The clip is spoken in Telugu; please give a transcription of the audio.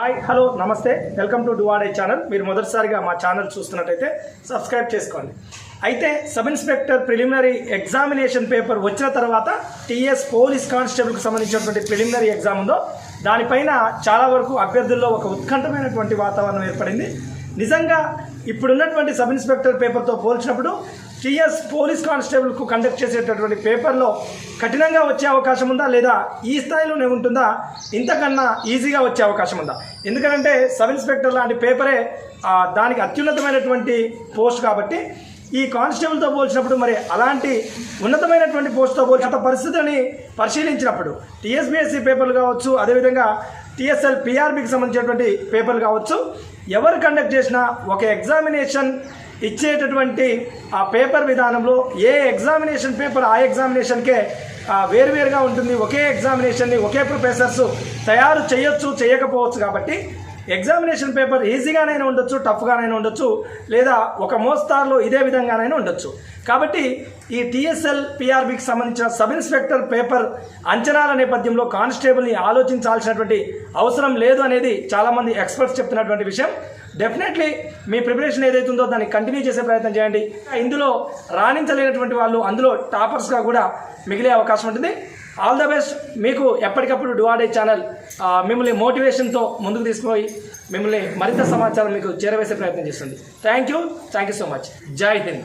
హాయ్ హలో నమస్తే. Welcome to డువాడే channel. మీరు మొదటిసారిగా మా ఛానల్ చూస్తున్నట్టయితే సబ్స్క్రైబ్ చేసుకోండి. అయితే sub inspector preliminary examination paper వచ్చిన తర్వాత టీఎస్ పోలీస్ కానిస్టేబుల్కి సంబంధించినటువంటి ప్రిలిమినరీ ఎగ్జామ్ ఉందో దానిపైన చాలా వరకు అభ్యర్థుల్లో ఒక ఉత్కంఠమైనటువంటి వాతావరణం ఏర్పడింది. నిజంగా ఇప్పుడున్నటువంటి సబ్ ఇన్స్పెక్టర్ పేపర్తో పోల్చినప్పుడు టీఎస్ పోలీస్ కానిస్టేబుల్కు కండక్ట్ చేసేటటువంటి పేపర్లో కఠినంగా వచ్చే అవకాశం ఉందా లేదా? ఈ స్థాయిలోనే ఉంటుందా? ఇంతకన్నా ఈజీగా వచ్చే అవకాశం ఉందా? ఎందుకంటే సబ్ ఇన్స్పెక్టర్ లాంటి పేపరే దానికి అత్యున్నతమైనటువంటి పోస్ట్ కాబట్టి ఈ కానిస్టేబుల్తో పోల్చినప్పుడు మరి అలాంటి ఉన్నతమైనటువంటి పోస్ట్తో పోల్చిన పరిస్థితిని పరిశీలించినప్పుడు టీఎస్బీఎస్సీ పేపర్లు కావచ్చు అదేవిధంగా టీఎస్ఎల్ పిఆర్బికి సంబంధించినటువంటి పేపర్లు కావచ్చు. ఎవరు కండక్ట్ చేసినా ఒక ఎగ్జామినేషన్ ఇచ్చేటటువంటి ఆ పేపర్ విధానంలో ఏ ఎగ్జామినేషన్ పేపర్ ఆ ఎగ్జామినేషన్కే వేరువేరుగా ఉంటుంది. ఒకే ఎగ్జామినేషన్ని ఒకే ప్రొఫెసర్స్ తయారు చేయొచ్చు చేయకపోవచ్చు కాబట్టి ఎగ్జామినేషన్ పేపర్ ఈజీగానైనా ఉండొచ్చు టఫ్గానైనా ఉండొచ్చు లేదా ఒక మోస్తార్లో ఇదే విధంగానైనా ఉండొచ్చు. కాబట్టి ఈ టీఎస్ఎల్ పిఆర్బికి సంబంధించిన సబ్ ఇన్స్పెక్టర్ పేపర్ అంచనాల నేపథ్యంలో కానిస్టేబుల్ని ఆలోచించాల్సినటువంటి అవసరం లేదు అనేది చాలామంది ఎక్స్పర్ట్స్ చెప్తున్నటువంటి విషయం. డెఫినెట్లీ మీ ప్రిపరేషన్ ఏదైతే ఉందో దాన్ని కంటిన్యూ చేసే ప్రయత్నం చేయండి. ఇందులో రాణించలేనటువంటి వాళ్ళు అందులో టాపర్స్గా కూడా మిగిలే అవకాశం ఉంటుంది. ఆల్ ద బెస్ట్ మీకు ఎప్పటికప్పుడు డువాడే ఛానల్ మిమ్మల్ని మోటివేషన్తో ముందుకు తీసుకుపోయి మిమ్మల్ని మరింత సమాచారం మీకు చేరవేసే ప్రయత్నం చేస్తుంది. Thank you thank you so much జై హింద్